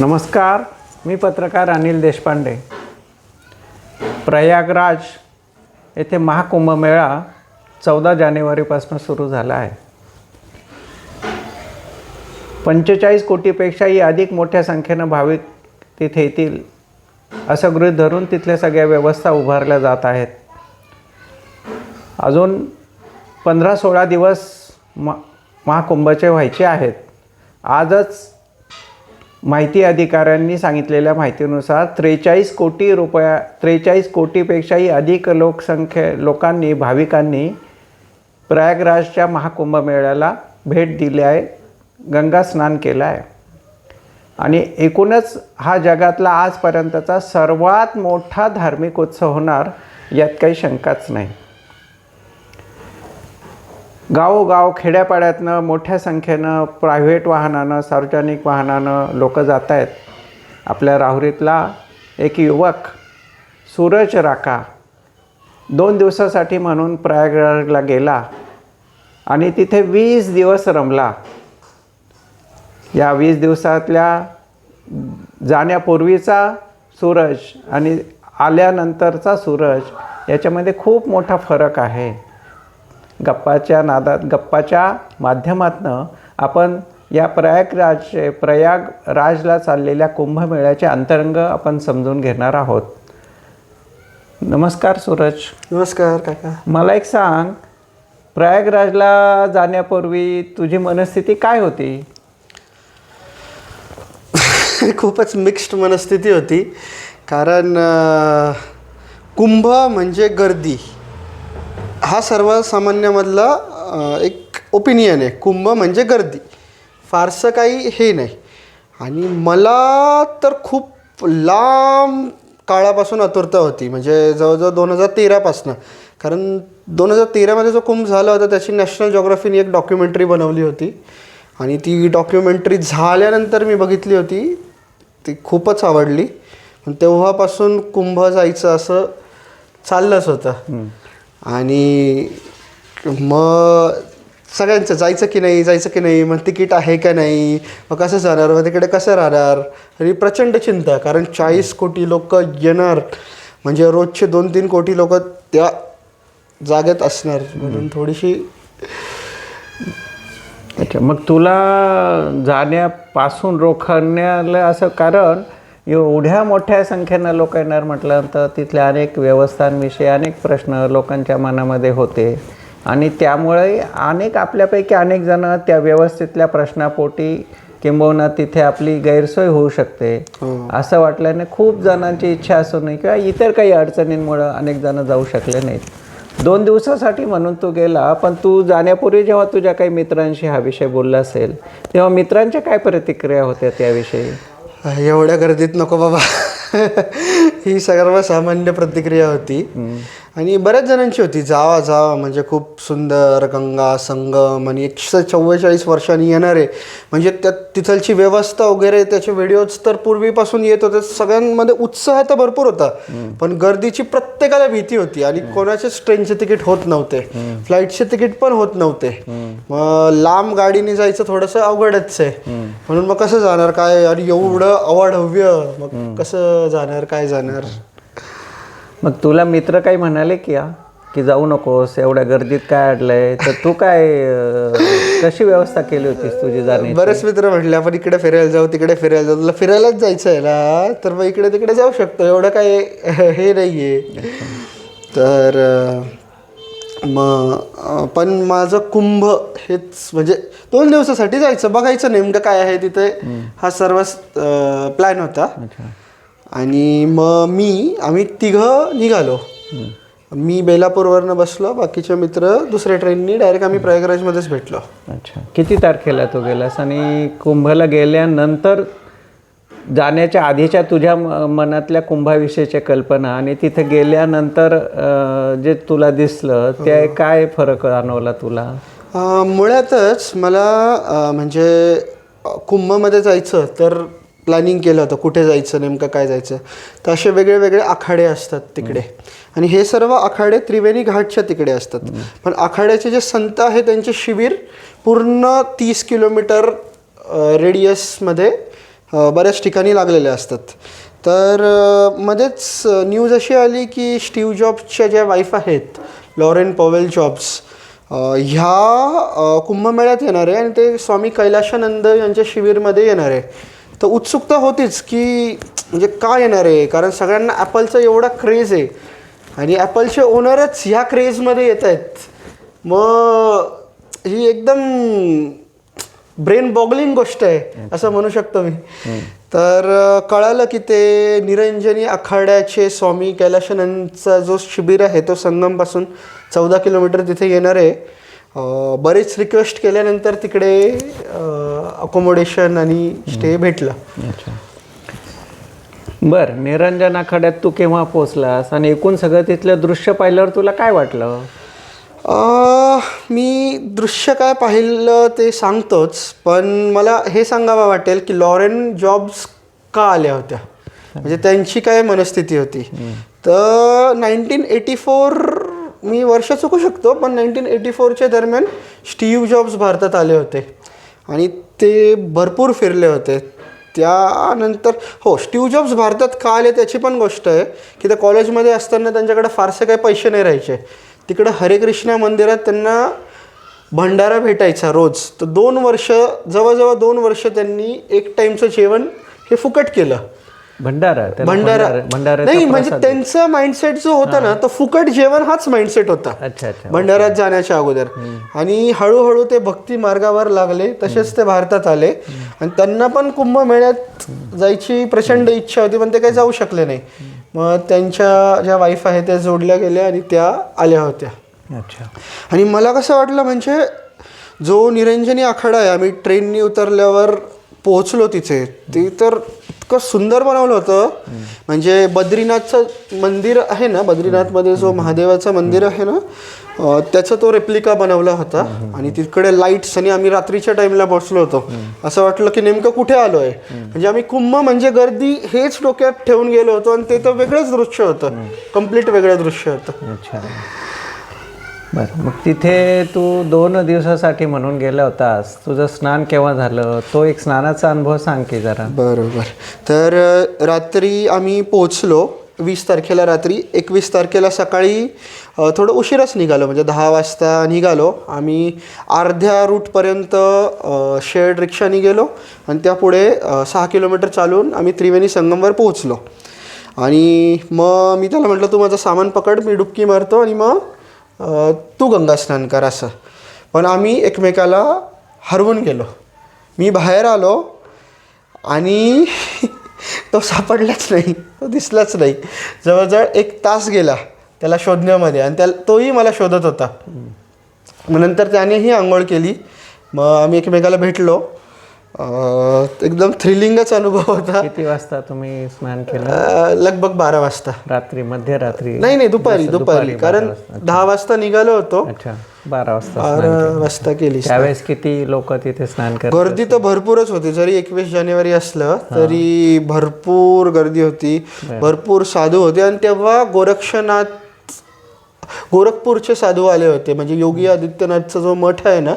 नमस्कार मी पत्रकार अनिल देशपांडे. प्रयागराज येथे महाकुंभमेळा चौदा जानेवारीपासून सुरू झाला आहे. पंचेचाळीस कोटीपेक्षाही अधिक मोठ्या संख्येनं भाविक तिथे येतील असं गृहित धरून तिथल्या सगळ्या व्यवस्था उभारल्या जात आहेत. अजून पंधरा सोळा दिवस म महाकुंभाचे व्हायचे आहेत. आजच माहिती अधिकाऱ्यांनी सांगितलेल्या माहितीनुसार त्रेचाळीस कोटी रुपया त्रेचाळीस कोटीपेक्षाही अधिक लोकसंख्ये लोकांनी भाविकांनी प्रयागराजच्या महाकुंभमेळ्याला भेट दिली आहे गंगा स्नान केलं आहे. आणि एकूणच हा जगातला आजपर्यंतचा सर्वात मोठा धार्मिक उत्सव होणार यात काही शंकाच नाही. गावोगाव खेड्यापाड्यातनं मोठ्या संख्येनं प्रायव्हेट वाहनानं सार्वजनिक वाहनानं लोकं जात आहेत आपल्या राहुरीतला एक युवक सूरज राका दोन दिवसासाठी म्हणून प्रयागराजला गेला आणि तिथे वीस दिवस रमला. या वीस दिवसातल्या जाण्यापूर्वीचा सूरज आणि आल्यानंतरचा सूरज याच्यामध्ये खूप मोठा फरक आहे. गप्पाच्या नादात गप्पाच्या माध्यमातनं आपण या प्रयागराज प्रयाग राजला चाललेल्या कुंभमेळ्याचे अंतरंग आपण समजून घेणार आहोत. नमस्कार सूरज. नमस्कार काका. मला एक सांग प्रयागराजला जाण्यापूर्वी तुझी मनस्थिती काय होती? खूपच मिक्स्ड मनस्थिती होती. कारण कुंभ म्हणजे गर्दी. हा सर्वसामान्यामधला एक ओपिनियन आहे. कुंभ म्हणजे गर्दी. फारसं काही हे नाही. आणि मला तर खूप लांब काळापासून आतुरता होती. म्हणजे जवळजवळ दोन हजार तेरापासनं. कारण दोन हजार तेरामध्ये जो कुंभ झाला होता त्याची नॅशनल जॉग्राफीने एक डॉक्युमेंटरी बनवली होती. आणि ती डॉक्युमेंटरी झाल्यानंतर मी बघितली होती. ती खूपच आवडली. पण तेव्हापासून कुंभ जायचं असं चाललंच होतं. आणि मग सगळ्यांचं जायचं की नाही जायचं की नाही मग तिकीट आहे का नाही मग कसं जाणार मग तिकडे कसं राहणार आणि प्रचंड चिंता कारण चाळीस कोटी लोक येणार म्हणजे रोजचे दोन तीन कोटी लोक त्या जागेत असणार म्हणून थोडीशी अच्छा मग तुला जाण्यापासून रोखण्याला असं कारण एवढ्या मोठ्या संख्येनं लोक येणार म्हटल्यानंतर तिथल्या अनेक व्यवस्थांविषयी अनेक प्रश्न लोकांच्या मनामध्ये होते. आणि त्यामुळे अनेक आपल्यापैकी अनेक जण त्या व्यवस्थेतल्या प्रश्नापोटी किंबहुना तिथे आपली गैरसोय होऊ शकते. असं वाटल्याने खूप जणांची इच्छा असूनही किंवा इतर काही अडचणींमुळं अनेक जण जाऊ शकले नाहीत. दोन दिवसासाठी म्हणून तू गेला पण तू जाण्यापूर्वी जेव्हा तुझ्या काही मित्रांशी हा विषय बोलला असेल तेव्हा मित्रांच्या काय प्रतिक्रिया होत्या त्याविषयी? एवढ्या गर्दीत नको बाबा. ही सर्वसामान्य प्रतिक्रिया होती. आणि बऱ्याच जणांची होती. जावा जावा म्हणजे खूप सुंदर गंगा संगम आणि एकशे चव्वेचाळीस वर्षांनी येणार. आहे म्हणजे त्या तिथलची व्यवस्था वगैरे त्याचे व्हिडिओज तर पूर्वीपासून येत होते. सगळ्यांमध्ये उत्साह तर भरपूर होता. पण गर्दीची प्रत्येकाला भीती होती आणि कोणाचेच ट्रेनचे तिकीट होत नव्हते. फ्लाईटचे तिकीट पण होत नव्हते. मग लांब गाडीने जायचं थोडंसं अवघडच आहे. म्हणून मग कसं जाणार? काय? आणि एवढं अवाढव्य. मग कसं जाणार? काय जाणार? मग तुला मित्र काही म्हणाले की या की जाऊ नकोस एवढ्या गर्दीत काय अडलंय? तर तू काय अं, कशी व्यवस्था केली होतीस तुझी जाण्याची? बरेच मित्र म्हटले आपण इकडे फिरायला जाऊ तिकडे फिरायला जाऊ. तुला फिरायलाच जायचं आहे ना? तर मग इकडे तिकडे जाऊ शकतो. एवढं काय हे नाही आहे तर अं, मग अं, पण माझं कुंभ हेच म्हणजे दोन दिवसासाठी जायचं. बघायचं नेमकं काय आहे तिथे. हा सर्व प्लॅन होता. आणि मग मी आम्ही तिघं निघालो. मी बेलापूरवरनं बसलो बाकीचे मित्र दुसऱ्या ट्रेननी डायरेक्ट आम्ही प्रयागराजमध्येच भेटलो. अच्छा. किती तारखेला तू गेलास? आणि कुंभला गेल्यानंतर जाण्याच्या आधीच्या तुझ्या म- मनातल्या कुंभाविषयीच्या कल्पना आणि तिथे गेल्यानंतर जे तुला दिसलं ते काय फरक जाणवला तुला? मुळातच मला म्हणजे कुंभमध्ये जायचं तर प्लॅनिंग केलं होतं कुठे जायचं नेमकं काय जायचं? तर असे वेगळे वेगळे आखाडे असतात तिकडे. आणि हे सर्व आखाडे त्रिवेणी घाटच्या तिकडे असतात. पण आखाड्याचे जे संत आहे त्यांचे शिबिर पूर्ण तीस किलोमीटर रेडियसमध्ये बऱ्याच ठिकाणी लागलेल्या असतात. तर मध्येच न्यूज अशी आली की स्टीव जॉब्सच्या ज्या वाईफ आहेत लॉरेन पॉवेल जॉब्स ह्या कुंभमेळ्यात येणार आहे आणि ते स्वामी कैलाशानंद यांच्या शिबिरमध्ये येणार. आहे तर उत्सुकता होतीच की म्हणजे का येणार आहे? कारण सगळ्यांना ॲपलचा एवढा क्रेज आहे. आणि ॲपलचे ओनरच ह्या क्रेजमध्ये येत आहेत. मग ही एकदम ब्रेन बॉगलिंग गोष्ट आहे असं म्हणू शकतो मी. तर कळालं की ते निरंजनी आखाड्याचे स्वामी कैलाशानंदचा जो शिबिर आहे तो संगमपासून चौदा किलोमीटर तिथे येणार आहे. बरेच रिक्वेस्ट केल्यानंतर तिकडे अकोमोडेशन आणि स्टे भेटला. बर निरंजन आखाड्यात तू केव्हा पोचलास आणि एकूण सगळं तिथलं दृश्य पाहिल्यावर तुला काय वाटलं? मी दृश्य काय पाहिलं ते सांगतोच पण मला हे सांगावं वाटेल की लॉरेन जॉब्स का आल्या होत्या? म्हणजे त्यांची काय मनस्थिती होती? तर नाईन्टीन एटी फोर मी वर्ष चुकू शकतो पण नाईन्टीन एटी फोरच्या दरम्यान स्टीव्ह जॉब्स भारतात आले होते. आणि ते भरपूर फिरले होते. त्यानंतर हो स्टीव्ह जॉब्स भारतात का आले त्याची पण गोष्ट आहे की त्या कॉलेजमध्ये असताना त्यांच्याकडे फारसे काही पैसे नाही राहायचे. तिकडं हरे कृष्णा मंदिरात त्यांना भंडारा भेटायचा रोज. तर दोन वर्ष जवळजवळ दोन वर्ष त्यांनी एक टाईमचं जेवण हे फुकट केलं. भंडारा भंडारा. भंडारा- नाही म्हणजे. त्यांचा माइंडसेट जो होता ना तो फुकट जेवण हाच माइंडसेट होता. अच्छा अच्छा भंडाऱ्यात जाण्याच्या अगोदर. आणि हळूहळू ते भक्ती मार्गावर लागले तसेच ते भारतात आले. आणि त्यांना पण कुंभमेळ्यात जायची प्रचंड इच्छा होती पण ते काही जाऊ शकले नाही. मग त्यांच्या ज्या वाईफ आहेत त्या जोडल्या गेल्या आणि त्या आल्या होत्या. अच्छा. आणि मला कसं वाटलं म्हणजे जो निरंजनी आखाडा आहे आम्ही ट्रेननी उतरल्यावर पोहोचलो तिथे ते तर इतकं सुंदर बनवलं होतं. म्हणजे बद्रीनाथचं मंदिर आहे ना बद्रीनाथमध्ये जो महादेवाचं मंदिर आहे ना त्याचा तो रेप्लिका बनवला होता. आणि तिकडे लाईट्स आणि आम्ही रात्रीच्या टाइमला बसलो होतो. असं वाटलं की नेमकं कुठे आलो आहे म्हणजे आम्ही कुंभ म्हणजे गर्दी हेच डोक्यात ठेवून गेलो होतो आणि ते तर वेगळंच दृश्य होतं. कंप्लीट वेगळं दृश्य होतं. बरं. मग तिथे तू दोन दिवसासाठी म्हणून गेला होतास. तुझं स्नान केव्हा झालं? तो एक स्नानाचा अनुभव सांग की जरा. बरोबर. तर अ, रात्री आम्ही पोचलो वीस तारखेला रात्री. एकवीस तारखेला सकाळी अ, थोडं उशिराच निघालो. म्हणजे दहा वाजता निघालो. आम्ही अर्ध्या रूटपर्यंत शेअर्ड रिक्षाने गेलो. आणि त्यापुढे अ, सहा किलोमीटर चालून आम्ही त्रिवेणी संगमवर पोहोचलो. आणि मग मी त्याला म्हटलं तू माझं सामान पकड. मी डुबकी मारतो आणि मग तू गंगा स्नान कर असं. पण आम्ही एकमेकाला हरवून गेलो. मी बाहेर आलो आणि तो सापडलाच नाही. तो दिसलाच नाही. जवळजवळ एक तास गेला त्याला शोधण्यामध्ये आणि त्याला तोही मला शोधत होता. मग नंतर त्यानेही आंघोळ केली. मग आम्ही एकमेकाला भेटलो. एकदम थ्रिलिंगच अनुभव होता. किती वाजता तुम्ही स्नान केलं? लगभग बारा वाजता. रात्री मध्यरात्री? नाही नाही दुपारी दुपारी. कारण. दहा वाजता निघालो होतो. अच्छा बारा वाजता बारा वाजता केली त्यावेळेस किती लोक तिथे स्नान करतात गर्दी तर भरपूरच होती. जरी एकवीस जानेवारी असलं तरी भरपूर गर्दी होती. भरपूर साधू होते. आणि तेव्हा गोरक्षनाथ गोरखपूरचे साधू आले होते म्हणजे योगी आदित्यनाथचा जो मठ आहे ना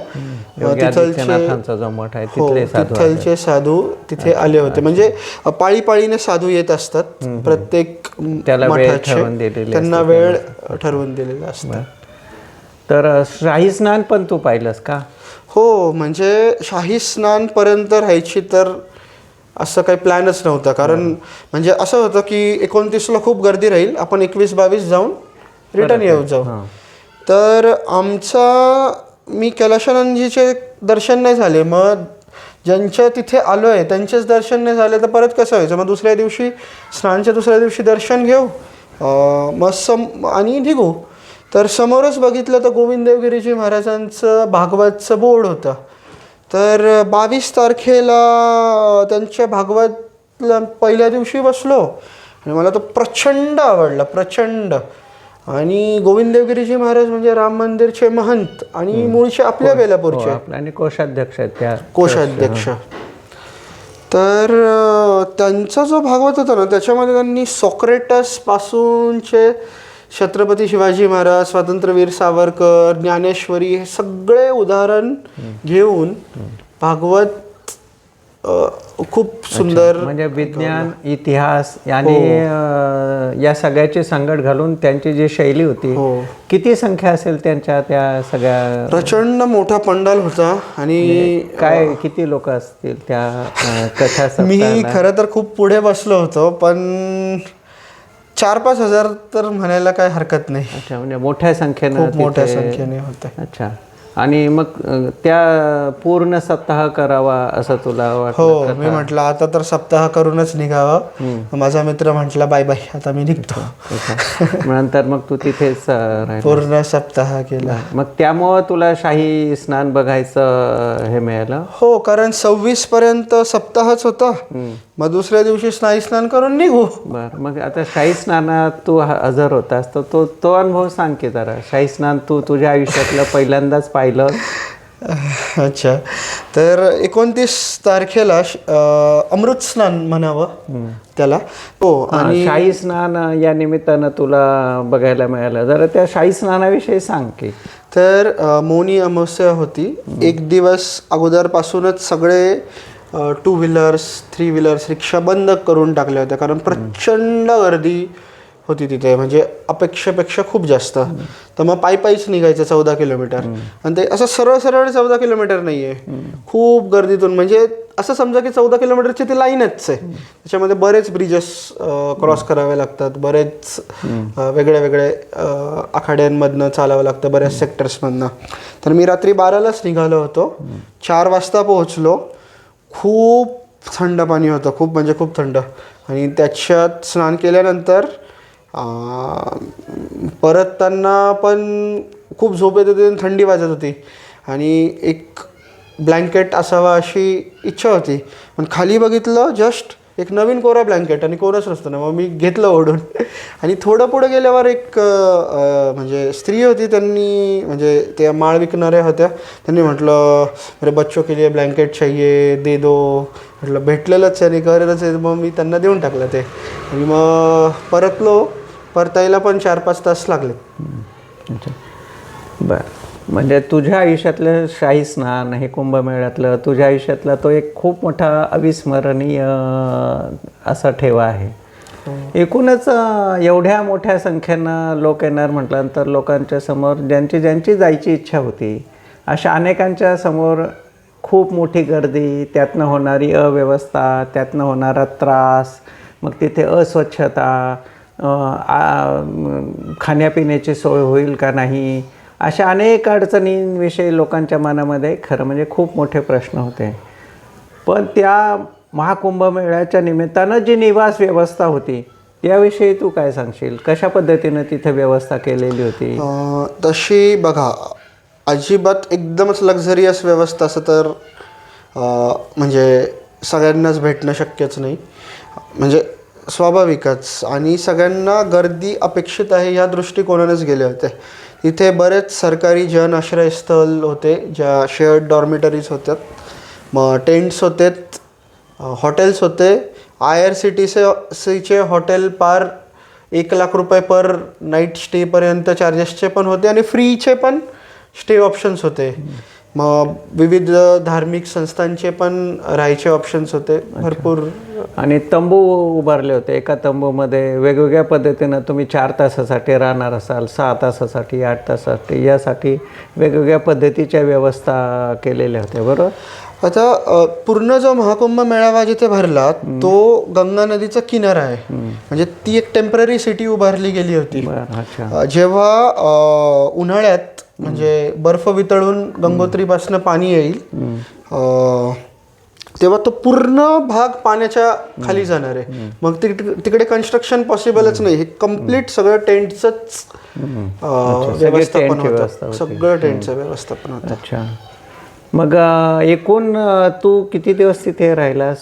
तिथलचे जो मठ आहे हो तिथले साधू तिथलचे साधू तिथे आले होते. म्हणजे पाळी पाळीने साधू येत असतात प्रत्येक मठाचे त्यांना वेळ ठरवून दिलेला असतो तर शाही स्नान पण तू पाहिलंस का? हो म्हणजे शाही स्नानपर्यंत राहायची तर असं काही प्लॅनच नव्हता. कारण म्हणजे असं होतं की एकोणतीसला खूप गर्दी राहील आपण एकवीस बावीस जाऊन रिटर्न येऊ जाऊ. तर आमचा मी कैलाशानंदजीचे दर्शन नाही झाले. मग ज्यांच्या तिथे आलो आहे त्यांचेच दर्शन नाही झाले तर परत कसं व्हायचं? मग दुसऱ्या दिवशी स्नानच्या दुसऱ्या दिवशी दर्शन घेऊ. मग सम आणि निघू. तर समोरच बघितलं तर गोविंद देवगिरीजी महाराजांचं भागवतचं बोर्ड होतं. तर बावीस तारखेला त्यांच्या भागवतला पहिल्या दिवशी बसलो. आणि मला तो प्रचंड आवडला प्रचंड. आणि गोविंद देवगिरीजी महाराज म्हणजे राम मंदिरचे महंत आणि मूळचे आपल्या हो. बेलापूरचे. आपले आणि कोषाध्यक्ष आहेत त्या. कोषाध्यक्ष. तर त्यांचा जो भागवत होता ना त्याच्यामध्ये त्यांनी सॉक्रेटस पासूनचे छत्रपती शिवाजी महाराज स्वातंत्र्यवीर सावरकर ज्ञानेश्वरी हे सगळे उदाहरण घेऊन भागवत खूप सुंदर म्हणजे विज्ञान इतिहास आणि अं, या सगळ्याची संगत घालून त्यांची जी शैली होती हो. किती संख्या असेल त्यांच्या त्या सगळ्या प्रचंड मोठा पंडाल होता आणि काय किती लोक असतील त्या कथा मी? खरं तर खूप पुढे बसलो होतो पण चार पाच हजार तर म्हणायला काय हरकत नाही. अच्छा म्हणजे मोठ्या संख्येनं खूप मोठ्या संख्येने होते. अच्छा. आणि मग त्या पूर्ण सप्ताह करावा असं तुला हो मी म्हटलं आता तर सप्ताह करूनच निघावं. माझा मित्र म्हटला बाय बाय आता मी निघतो. नंतर मग तू तिथेच पूर्ण सप्ताह केला. मग त्यामुळं तुला शाही स्नान बघायचं हे मिळालं? हो कारण सव्वीस पर्यंत सप्ताहच होता. मग दुसऱ्या दिवशी स्नायू स्नान करून निघू. बर मग आता शाही स्नानात तू ह- हजर होतास तर तो तो अनुभव सांग की जरा. शाही स्नान तू तुझ्या आयुष्यातलं पहिल्यांदाच पाहिलं. अच्छा. तर एकोणतीस तारखेला श- अं, अमृत स्नान म्हणावं त्याला. हो हा, शाही स्नान या निमित्तानं तुला बघायला मिळालं. जरा त्या शाही स्नानाविषयी सांग की. तर अ, मौनी अमावस्या होती. एक दिवस अगोदरपासूनच सगळे टू व्हीलर्स थ्री व्हीलर्स रिक्षा बंद करून टाकल्या होत्या. कारण प्रचंड गर्दी होती तिथे. म्हणजे अपेक्षेपेक्षा खूप जास्त. तर मग पायी पायीच निघायचं चौदा किलोमीटर. आणि ते असं सरळ सरळ चौदा किलोमीटर नाही आहे खूप गर्दीतून. म्हणजे असं समजा की चौदा किलोमीटरची ती लाईनच आहे. त्याच्यामध्ये बरेच ब्रिजेस क्रॉस करावे लागतात. बरेच वेगळ्या वेगळ्या वेगळे आखाड्यांमधनं चालावं लागतं. बऱ्याच सेक्टर्समधनं तर मी रात्री बारालाच निघालो होतो. चार वाजता पोहोचलो. खूप थंड पाणी होतं खूप म्हणजे खूप थंड. आणि त्याच्यात स्नान केल्यानंतर परतताना पण खूप झोप येत होती आणि थंडी वाजत होती. आणि एक ब्लँकेट असावा अशी इच्छा होती. पण खाली बघितलं जस्ट एक नवीन कोरा ब्लँकेट आणि कोरस नसतं ना मग मी घेतलं ओढून. आणि थोडं पुढं गेल्यावर एक म्हणजे स्त्री होती त्यांनी म्हणजे त्या माळ विकणाऱ्या होत्या. त्यांनी म्हटलं मेरे बच्चों के लिए ब्लँकेट चाहिए दे दो. म्हटलं भेटलेलंच आहे आणि गरजच आहे. मग मी त्यांना देऊन टाकलं ते. आणि मग परतलो. परतायला पण चार पाच तास लागले. बरं. म्हणजे तुझ्या आयुष्यातलं शाही स्नान हे कुंभमेळ्यातलं तुझ्या आयुष्यातला तो एक खूप मोठा अविस्मरणीय असा ठेवा आहे. एकूणच अं, एवढ्या मोठ्या संख्येनं लोक येणार म्हटल्यानंतर लोकांच्या समोर ज्यांची ज्यांची जायची इच्छा होती अशा अनेकांच्या समोर खूप मोठी गर्दी त्यातनं होणारी अव्यवस्था त्यातनं होणारा त्रास मग तिथे अस्वच्छता खाण्यापिण्याची सोय होईल का नाही अशा अनेक अडचणींविषयी लोकांच्या मनामध्ये खरं म्हणजे खूप मोठे प्रश्न होते. पण त्या महाकुंभमेळ्याच्या निमित्तानं जी निवास व्यवस्था होती याविषयी तू काय सांगशील? कशा पद्धतीनं तिथे व्यवस्था केलेली होती? तशी बघा अजिबात एकदमच लक्झरियस व्यवस्था असं तर म्हणजे सगळ्यांनाच भेटणं शक्यच नाही. म्हणजे स्वाभाविकच. आणि सगळ्यांना गर्दी अपेक्षित आहे ह्या दृष्टिकोनानेच गेले होते. इथे बरेच सरकारी जन आश्रयस्थळ होते ज्या शेअर्ड डॉर्मिटरीज होत्या मग टेंट्स होतेत हॉटेल्स होते. आय आर सी टी सीचे हॉटेल पार एक लाख रुपये पर नाईट स्टेपर्यंत चार्जेसचे पण होते आणि फ्रीचे पण स्टे ऑप्शन्स होते. मग विविध धार्मिक संस्थांचे पण राहायचे ऑप्शन्स होते. भरपूर आणि तंबू उभारले होते. एका तंबूमध्ये वेगवेगळ्या पद्धतीनं तुम्ही चार तासासाठी राहणार असाल सहा तासासाठी आठ तासासाठी यासाठी वेगवेगळ्या पद्धतीच्या व्यवस्था केलेल्या होत्या बरोबर? आता पूर्ण जो महाकुंभ मेळावा जिथे भरला तो गंगा नदीचा किनारा आहे. म्हणजे ती एक टेंपररी सिटी उभारली गेली होती. जेव्हा उन्हाळ्यात म्हणजे बर्फ वितळून गंगोत्रीपासून पाणी येईल तेव्हा तो पूर्ण भाग पाण्याच्या खाली जाणार आहे. मग तिक- तिकडे कन्स्ट्रक्शन पॉसिबलच नाही. हे कंप्लीट सगळं टेंटचंच व्यवस्थापन टेंटची व्यवस्था होतं. सगळं टेंटचं व्यवस्थापन होतं. अच्छा. मग एकूण तू किती दिवस तिथे राहिलास?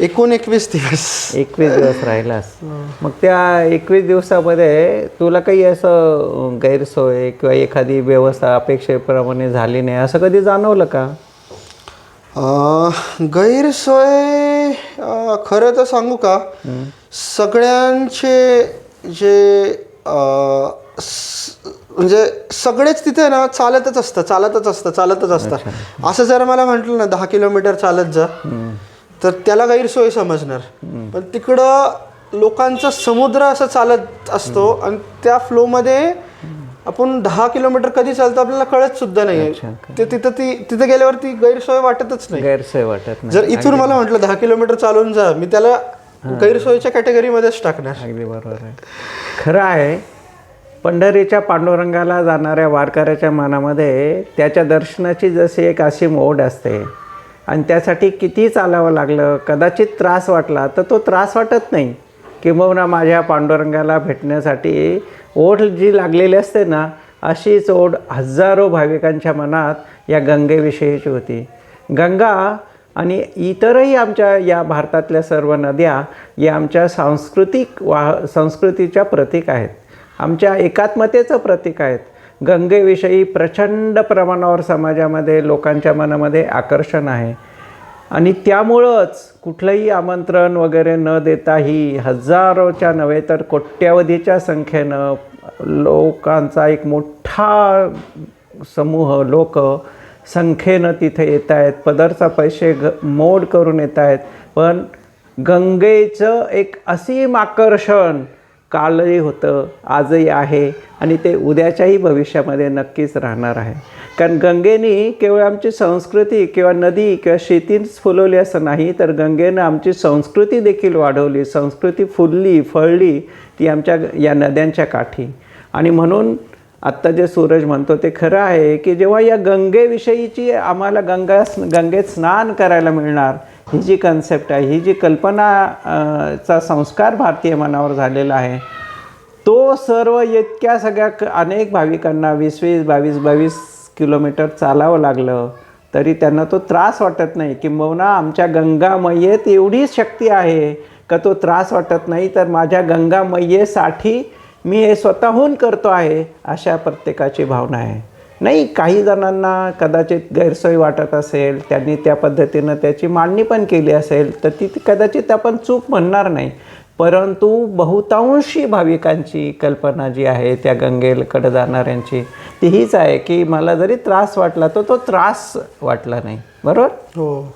एकूण एकवीस दिवस. एकवीस दिवस राहिलास. मग त्या एकवीस दिवसामध्ये तुला काही असं गैरसोय किंवा एखादी व्यवस्था अपेक्षेप्रमाणे झाली नाही असं कधी जाणवलं का? गैरसोय खरं तर सांगू का? सगळ्यांचे जे म्हणजे सगळेच तिथे ना चालतच असतं चालतच असतं चालतच असतं. असं जर मला म्हटलं ना दहा किलोमीटर चालत जा तर त्याला गैरसोय समजणार. पण तिकडं लोकांचा समुद्र असं चालत असतो आणि त्या फ्लोमध्ये आपण दहा किलोमीटर कधी चालतो आपल्याला कळत सुद्धा नाही. ते तिथं ती तिथे गेल्यावर ती गैरसोय वाटतच नाही. गैरसोय वाटत नाही. जर इथून मला म्हटलं दहा किलोमीटर चालून जा मी त्याला गैरसोयीच्या कॅटेगरीमध्येच टाकणार. अगदी बरोबर आहे. खरं आहे पंढरीच्या पांडुरंगाला जाणाऱ्या वारकऱ्याच्या मनामध्ये त्याच्या दर्शनाची जशी एक अशी ओढ असते आणि त्यासाठी किती चालावं लागलं कदाचित त्रास वाटला तर तो त्रास वाटत नाही. किंबहुना माझ्या पांडुरंगाला भेटण्यासाठी ओढ जी लागलेली असते ना अशीच ओढ हजारो भाविकांच्या मनात या गंगेविषयीची होती. गंगा आणि इतरही आमच्या या भारतातल्या सर्व नद्या या आमच्या सांस्कृतिक वा संस्कृतीच्या प्रतीक आहेत. आमच्या एकात्मतेचं प्रतीक आहेत. गंगेविषयी प्रचंड प्रमाणावर समाजामध्ये लोकांच्या मनामध्ये आकर्षण आहे. आणि त्यामुळंच कुठलंही आमंत्रण वगैरे न देताही हजारोच्या नव्हे तर कोट्यावधीच्या संख्येनं लोकांचा एक मोठा समूह लोक संख्येनं तिथे येत आहेत. पदरचा पैसे ग मोड करून येत आहेत. पण गंगेचं एक असीम आकर्षण कालही होतं आजही आहे आणि ते उद्याच्याही भविष्यामध्ये नक्कीच राहणार आहे. कारण गंगेने केवळ आमची संस्कृती किंवा नदी किंवा शेतीच फुलवली असं नाही तर गंगेनं आमची संस्कृती देखील वाढवली संस्कृती फुलली फळली ती आमच्या या नद्यांच्या काठी. आणि म्हणून आत्ता जे सूरज म्हणतो ते खरं आहे की जेव्हा या गंगेविषयीची आम्हाला गंगा गंगेत स्नान करायला मिळणार ही जी कन्सेप्ट आहे ही जी कल्पना चा संस्कार भारतीय मनावर झालेला आहे तो सर्व इतक्या सगळ्या क- अनेक भाविकांना वीस वीस बावीस बावीस किलोमीटर चालावं लागलं तरी त्यांना तो त्रास वाटत नाही किंबहुना आमच्या गंगा एवढी शक्ती आहे का तो त्रास वाटत नाही? तर माझ्या गंगामयेसाठी मी हे स्वतःहून करतो आहे अशा प्रत्येकाची भावना आहे. नाही काही जणांना कदाचित गैरसोय वाटत असेल त्यांनी त्या पद्धतीनं त्याची मांडणी पण केली असेल तर ती कदाचित आपण चूक म्हणणार नाही. परंतु बहुतांशी भाविकांची कल्पना जी आहे त्या गंगेकडे जाणाऱ्यांची ती हीच आहे की मला जरी त्रास वाटला तर तो त्रास वाटला नाही. बरोबर? हो.